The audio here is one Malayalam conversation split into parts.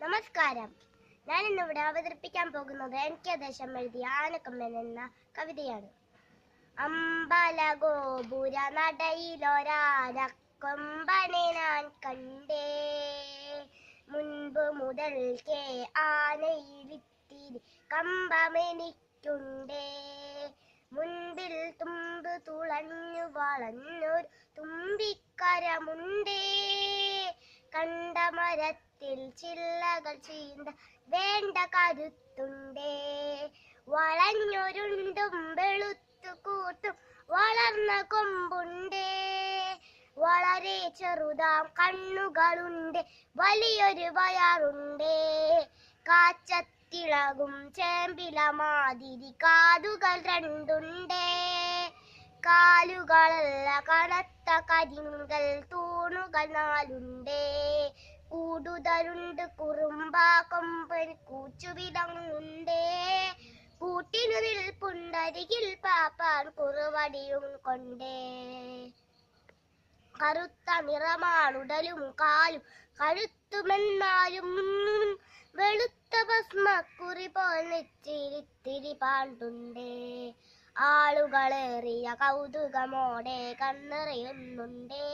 നമസ്കാരം. ഞാൻ ഇന്നിവിടെ അവതരിപ്പിക്കാൻ പോകുന്നത് എൻ കെ ദേശം എഴുതിയ ആനക്കമ്മൻ എന്ന കവിതയാണ്. അമ്പല ഗോപുര നടയിലൊരാനക്കൊമ്പനെ ഞാൻ കണ്ടേ. മുൻപ് മുതൽക്കേ ആനയിലിത്തി കമ്പമെനിക്കുണ്ടേ. മുൻപിൽ തുമ്പ് തുളഞ്ഞു വളഞ്ഞൊരു തുമ്പിക്കരമുണ്ടേ കണ്ട മരത്തിൽ ചില്ലകൾ ചീന്ത വേണ്ട കരുത്തുണ്ടേ. വളഞ്ഞൊരുണ്ടും വെളുത്തു കൂട്ടും വളർന്ന കൊമ്പുണ്ടേ. വളരെ ചെറുതാം കണ്ണുകളുണ്ട് വലിയൊരു വയറുണ്ടേ. കാച്ചത്തിളകും ചേമ്പില മാതിരി കാതുകൾ രണ്ടുണ്ടേ. കാലുകളല്ല കനത്ത കരിങ്കൽ തൂണുകൾ നാലുണ്ടേ. കൂടുതലുണ്ട് കുറുമ്പാ കൊമ്പൻ കൂച്ചുവിലങ്ങുണ്ടേ കൂട്ടിനു നിൽപ്പുണ്ടരികിൽ പാപ്പാൻ കുറുവടിയും കൊണ്ടേ. കറുത്ത നിറമാണുടലും കാലും കഴുത്തുമെന്നാലും വെളുത്ത ഭസ്മക്കുറി പോൽ നെറ്റിരിത്തിരി പാണ്ടുണ്ടേ. ആളുകളേറിയ കൗതുകമോടെ കണ്ണെറിയുന്നുണ്ടേ.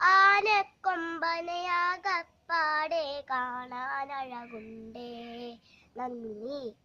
ആനക്കൊമ്പനയാകപ്പാടെ കാണാൻ അഴകുണ്ടേ നന്ദി.